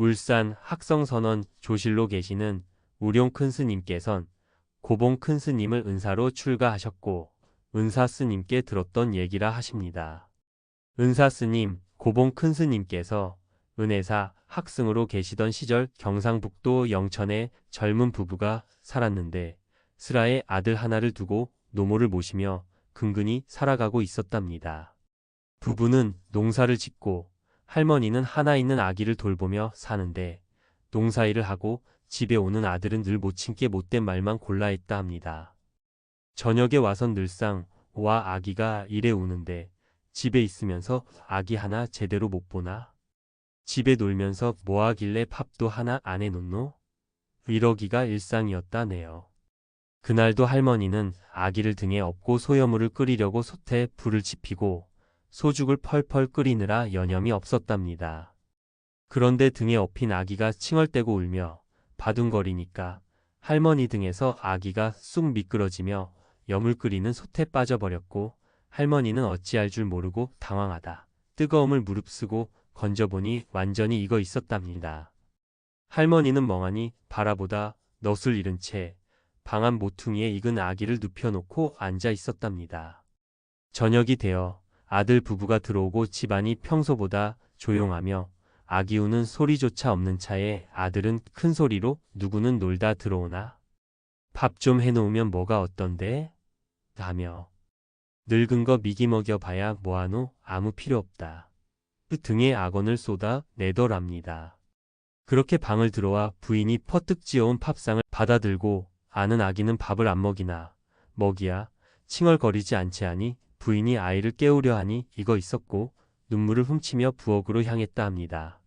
울산 학성선원 조실로 계시는 우룡 큰 스님께선 고봉 큰 스님을 은사로 출가하셨고 은사 스님께 들었던 얘기라 하십니다. 은사 스님, 고봉 큰 스님께서 은혜사 학승으로 계시던 시절 경상북도 영천에 젊은 부부가 살았는데 슬하에 아들 하나를 두고 노모를 모시며 근근히 살아가고 있었답니다. 부부는 농사를 짓고 할머니는 하나 있는 아기를 돌보며 사는데 농사일을 하고 집에 오는 아들은 늘 모친께 못된 말만 골라 했다 합니다. 저녁에 와선 늘상 와 아기가 이래 우는데 집에 있으면서 아기 하나 제대로 못 보나? 집에 놀면서 뭐 하길래 밥도 하나 안 해놓노? 이러기가 일상이었다네요. 그날도 할머니는 아기를 등에 업고 소여물을 끓이려고 솥에 불을 지피고 소죽을 펄펄 끓이느라 여념이 없었답니다. 그런데 등에 업힌 아기가 칭얼대고 울며 바둥거리니까 할머니 등에서 아기가 쑥 미끄러지며 여물 끓이는 솥에 빠져버렸고 할머니는 어찌할 줄 모르고 당황하다. 뜨거움을 무릅쓰고 건져보니 완전히 익어 있었답니다. 할머니는 멍하니 바라보다 넛을 잃은 채 방안 모퉁이에 익은 아기를 눕혀놓고 앉아 있었답니다. 저녁이 되어 아들 부부가 들어오고 집안이 평소보다 조용하며 아기 우는 소리조차 없는 차에 아들은 큰 소리로 누구는 놀다 들어오나? 밥 좀 해놓으면 뭐가 어떤데? 하며 늙은 거 미기 먹여봐야 뭐하노? 아무 필요 없다. 그 등에 악언을 쏟아 내더랍니다. 그렇게 방을 들어와 부인이 퍼뜩 지어온 팝상을 받아들고 아는 아기는 밥을 안 먹이나 먹이야 칭얼거리지 않지 하니 부인이 아이를 깨우려 하니 이거 있었고 눈물을 훔치며 부엌으로 향했다 합니다.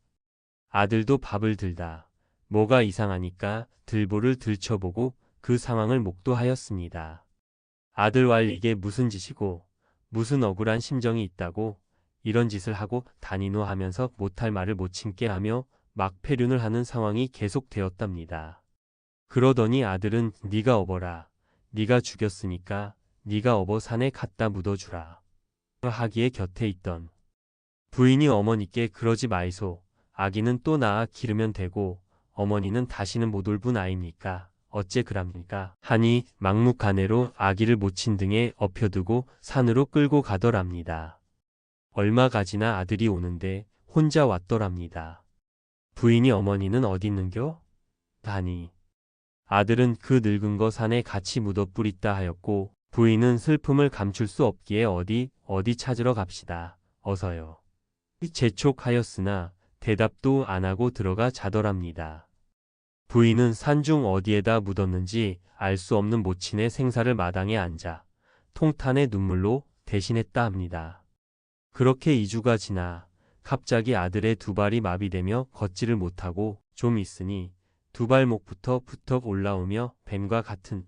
아들도 밥을 들다 뭐가 이상하니까 들보를 들춰보고 그 상황을 목도하였습니다. 아들 왈 이게 무슨 짓이고 무슨 억울한 심정이 있다고 이런 짓을 하고 다니노 하면서 못할 말을 못 참게 하며 막패륜을 하는 상황이 계속되었답니다. 그러더니 아들은 네가 업어라. 네가 죽였으니까 네가 업어 산에 갖다 묻어주라. 하기에 곁에 있던 부인이 어머니께 그러지 마이소. 아기는 또 낳아 기르면 되고 어머니는 다시는 못 올 분 아입니까? 어째 그랍니까? 하니 막무가내로 아기를 모친 등에 엎혀두고 산으로 끌고 가더랍니다. 얼마 가지나 아들이 오는데 혼자 왔더랍니다. 부인이 어머니는 어디 있는겨? 하니 아들은 그 늙은 거 산에 같이 묻어 뿌리다 하였고 부인은 슬픔을 감출 수 없기에 어디 어디 찾으러 갑시다. 어서요. 재촉하였으나 대답도 안 하고 들어가 자더랍니다. 부인은 산중 어디에다 묻었는지 알 수 없는 모친의 생사를 마당에 앉아 통탄의 눈물로 대신했다 합니다. 그렇게 2주가 지나 갑자기 아들의 두 발이 마비되며 걷지를 못하고 좀 있으니 두 발목부터 부쩍 올라오며 뱀과 같은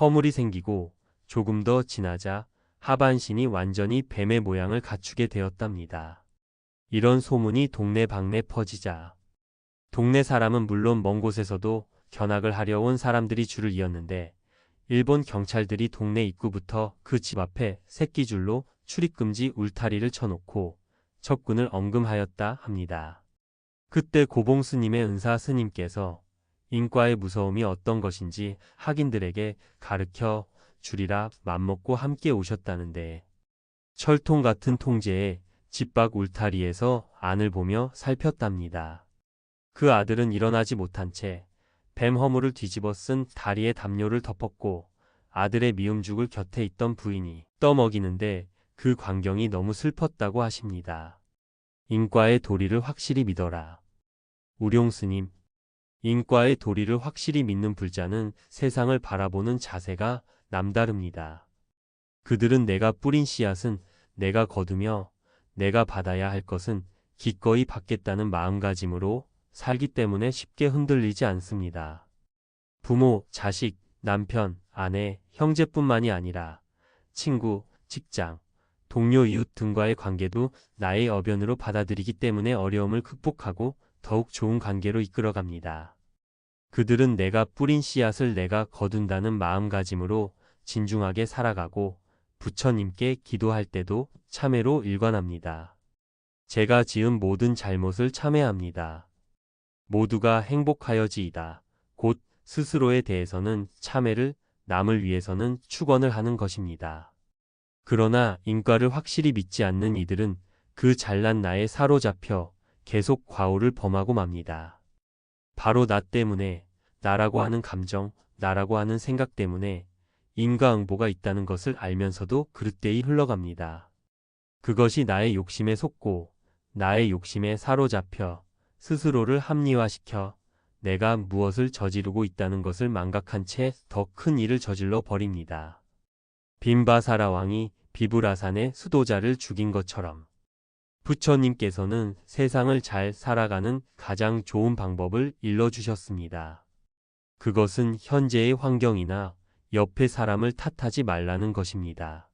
허물이 생기고 조금 더 지나자 하반신이 완전히 뱀의 모양을 갖추게 되었답니다. 이런 소문이 동네방네 퍼지자 동네 사람은 물론 먼 곳에서도 견학을 하려 온 사람들이 줄을 이었는데 일본 경찰들이 동네 입구부터 그 집 앞에 새끼줄로 출입금지 울타리를 쳐놓고 적군을 엄금하였다 합니다. 그때 고봉 스님의 은사 스님께서 인과의 무서움이 어떤 것인지 학인들에게 가르쳐 주리라 맘먹고 함께 오셨다는데 철통 같은 통제에 집 밖 울타리에서 안을 보며 살폈답니다. 그 아들은 일어나지 못한 채 뱀 허물을 뒤집어 쓴 다리에 담요를 덮었고 아들의 미음죽을 곁에 있던 부인이 떠먹이는데 그 광경이 너무 슬펐다고 하십니다. 인과의 도리를 확실히 믿어라. 우룡스님, 인과의 도리를 확실히 믿는 불자는 세상을 바라보는 자세가 남다릅니다. 그들은 내가 뿌린 씨앗은 내가 거두며 내가 받아야 할 것은 기꺼이 받겠다는 마음가짐으로 살기 때문에 쉽게 흔들리지 않습니다. 부모, 자식, 남편, 아내, 형제뿐만이 아니라 친구, 직장, 동료 이웃 등과의 관계도 나의 어변으로 받아들이기 때문에 어려움을 극복하고 더욱 좋은 관계로 이끌어갑니다. 그들은 내가 뿌린 씨앗을 내가 거둔다는 마음가짐으로 진중하게 살아가고 부처님께 기도할 때도 참회로 일관합니다. 제가 지은 모든 잘못을 참회합니다. 모두가 행복하여지이다. 곧 스스로에 대해서는 참회를 남을 위해서는 축원을 하는 것입니다. 그러나 인과를 확실히 믿지 않는 이들은 그 잘난 나에 사로잡혀 계속 과오를 범하고 맙니다. 바로 나 때문에 나라고 하는 감정, 나라고 하는 생각 때문에 인과응보가 있다는 것을 알면서도 그릇되이 흘러갑니다. 그것이 나의 욕심에 속고 나의 욕심에 사로잡혀 스스로를 합리화시켜 내가 무엇을 저지르고 있다는 것을 망각한 채 더 큰 일을 저질러 버립니다. 빈바사라 왕이 비브라산의 수도자를 죽인 것처럼 부처님께서는 세상을 잘 살아가는 가장 좋은 방법을 일러주셨습니다. 그것은 현재의 환경이나 옆의 사람을 탓하지 말라는 것입니다.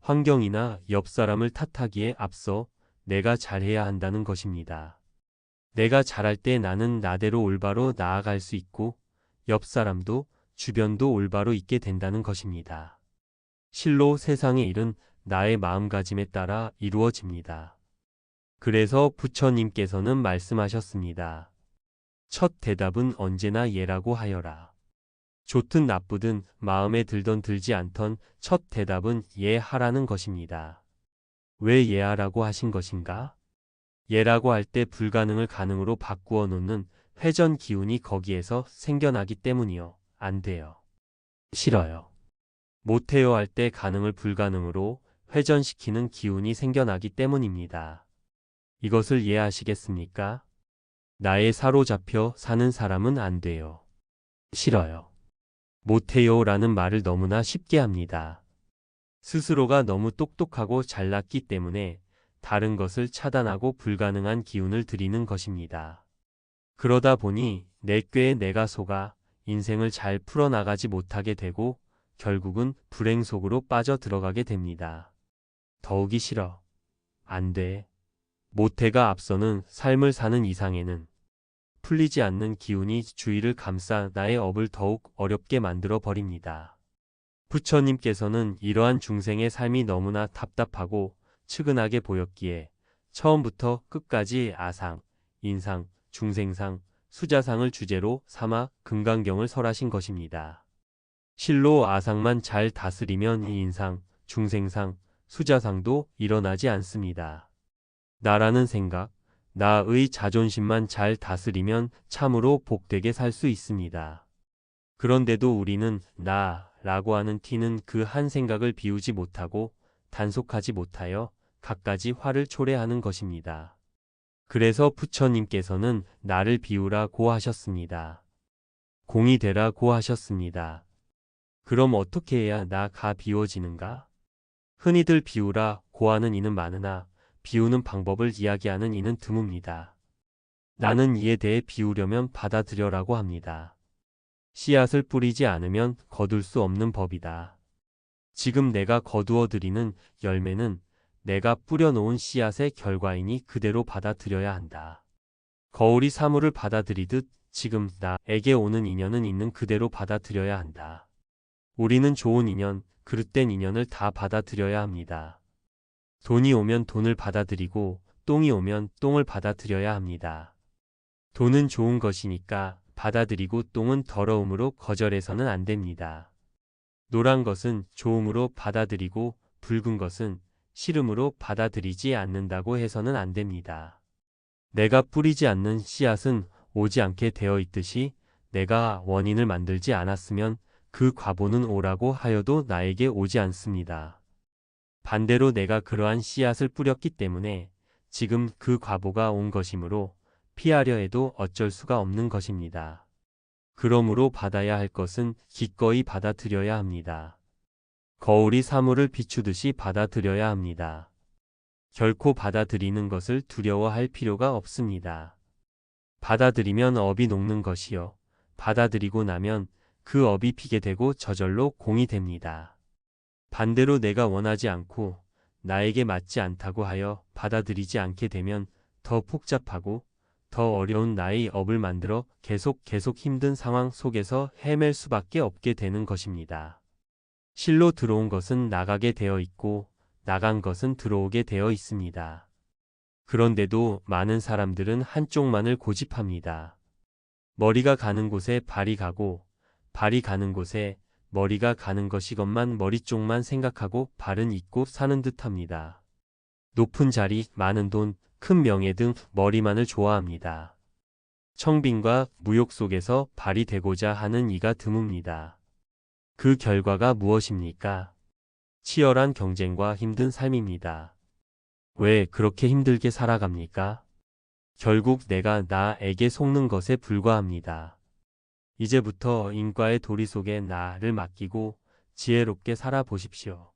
환경이나 옆 사람을 탓하기에 앞서 내가 잘해야 한다는 것입니다. 내가 잘할 때 나는 나대로 올바로 나아갈 수 있고 옆 사람도 주변도 올바로 있게 된다는 것입니다. 실로 세상의 일은 나의 마음가짐에 따라 이루어집니다. 그래서 부처님께서는 말씀하셨습니다. 첫 대답은 언제나 예라고 하여라. 좋든 나쁘든 마음에 들던 들지 않던 첫 대답은 예 하라는 것입니다. 왜 예하라고 하신 것인가? 예라고 할 때 불가능을 가능으로 바꾸어 놓는 회전 기운이 거기에서 생겨나기 때문이요. 안 돼요. 싫어요. 못해요 할 때 가능을 불가능으로 회전시키는 기운이 생겨나기 때문입니다. 이것을 이해하시겠습니까? 나에 사로잡혀 사는 사람은 안 돼요. 싫어요. 못해요 라는 말을 너무나 쉽게 합니다. 스스로가 너무 똑똑하고 잘났기 때문에 다른 것을 차단하고 불가능한 기운을 드리는 것입니다. 그러다 보니 내 꾀에 내가 속아 인생을 잘 풀어나가지 못하게 되고 결국은 불행 속으로 빠져 들어가게 됩니다. 더욱이 싫어. 안 돼. 모태가 앞서는 삶을 사는 이상에는 풀리지 않는 기운이 주위를 감싸 나의 업을 더욱 어렵게 만들어 버립니다. 부처님께서는 이러한 중생의 삶이 너무나 답답하고 측은하게 보였기에 처음부터 끝까지 아상, 인상, 중생상, 수자상을 주제로 삼아 금강경을 설하신 것입니다. 실로 아상만 잘 다스리면 이 인상, 중생상, 수자상도 일어나지 않습니다. 나라는 생각, 나의 자존심만 잘 다스리면 참으로 복되게 살 수 있습니다. 그런데도 우리는 나 라고 하는 티는 그 한 생각을 비우지 못하고 단속하지 못하여 갖가지 화를 초래하는 것입니다. 그래서 부처님께서는 나를 비우라 고 하셨습니다. 공이 되라 고 하셨습니다. 그럼 어떻게 해야 나가 비워지는가? 흔히들 비우라 고하는 이는 많으나 비우는 방법을 이야기하는 이는 드뭅니다. 나는 이에 대해 비우려면 받아들여라고 합니다. 씨앗을 뿌리지 않으면 거둘 수 없는 법이다. 지금 내가 거두어 드리는 열매는 내가 뿌려놓은 씨앗의 결과이니 그대로 받아들여야 한다. 거울이 사물을 받아들이듯 지금 나에게 오는 인연은 있는 그대로 받아들여야 한다. 우리는 좋은 인연, 그릇된 인연을 다 받아들여야 합니다. 돈이 오면 돈을 받아들이고 똥이 오면 똥을 받아들여야 합니다. 돈은 좋은 것이니까 받아들이고 똥은 더러움으로 거절해서는 안 됩니다. 노란 것은 좋음으로 받아들이고 붉은 것은 싫음으로 받아들이지 않는다고 해서는 안 됩니다. 내가 뿌리지 않는 씨앗은 오지 않게 되어 있듯이 내가 원인을 만들지 않았으면 그 과보는 오라고 하여도 나에게 오지 않습니다. 반대로 내가 그러한 씨앗을 뿌렸기 때문에 지금 그 과보가 온 것이므로 피하려 해도 어쩔 수가 없는 것입니다. 그러므로 받아야 할 것은 기꺼이 받아들여야 합니다. 거울이 사물을 비추듯이 받아들여야 합니다. 결코 받아들이는 것을 두려워할 필요가 없습니다. 받아들이면 업이 녹는 것이요. 받아들이고 나면 그 업이 피게 되고 저절로 공이 됩니다. 반대로 내가 원하지 않고 나에게 맞지 않다고 하여 받아들이지 않게 되면 더 복잡하고 더 어려운 나의 업을 만들어 계속 계속 힘든 상황 속에서 헤맬 수밖에 없게 되는 것입니다. 실로 들어온 것은 나가게 되어 있고 나간 것은 들어오게 되어 있습니다. 그런데도 많은 사람들은 한쪽만을 고집합니다. 머리가 가는 곳에 발이 가고 발이 가는 곳에 머리가 가는 것이건만 머리 쪽만 생각하고 발은 잊고 사는 듯합니다. 높은 자리, 많은 돈, 큰 명예 등 머리만을 좋아합니다. 청빈과 무욕 속에서 발이 되고자 하는 이가 드뭅니다. 그 결과가 무엇입니까? 치열한 경쟁과 힘든 삶입니다. 왜 그렇게 힘들게 살아갑니까? 결국 내가 나에게 속는 것에 불과합니다. 이제부터 인과의 도리 속에 나를 맡기고 지혜롭게 살아보십시오.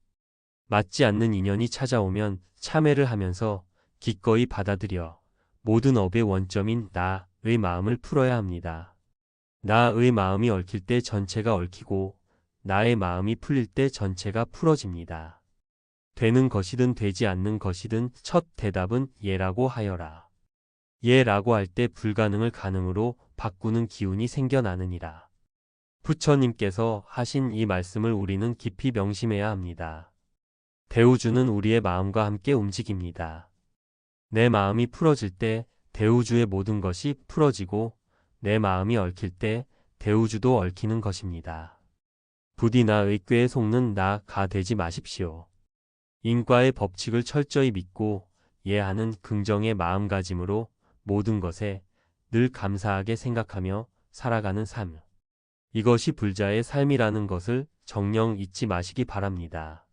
맞지 않는 인연이 찾아오면 참회를 하면서 기꺼이 받아들여 모든 업의 원점인 나의 마음을 풀어야 합니다. 나의 마음이 얽힐 때 전체가 얽히고 나의 마음이 풀릴 때 전체가 풀어집니다. 되는 것이든 되지 않는 것이든 첫 대답은 예라고 하여라. 예 라고 할 때 불가능을 가능으로 바꾸는 기운이 생겨나느니라. 부처님께서 하신 이 말씀을 우리는 깊이 명심해야 합니다. 대우주는 우리의 마음과 함께 움직입니다. 내 마음이 풀어질 때 대우주의 모든 것이 풀어지고 내 마음이 얽힐 때 대우주도 얽히는 것입니다. 부디 나 의 꾀에 속는 나가 되지 마십시오. 인과의 법칙을 철저히 믿고 이해하는 긍정의 마음가짐으로 모든 것에 늘 감사하게 생각하며 살아가는 삶. 이것이 불자의 삶이라는 것을 정녕 잊지 마시기 바랍니다.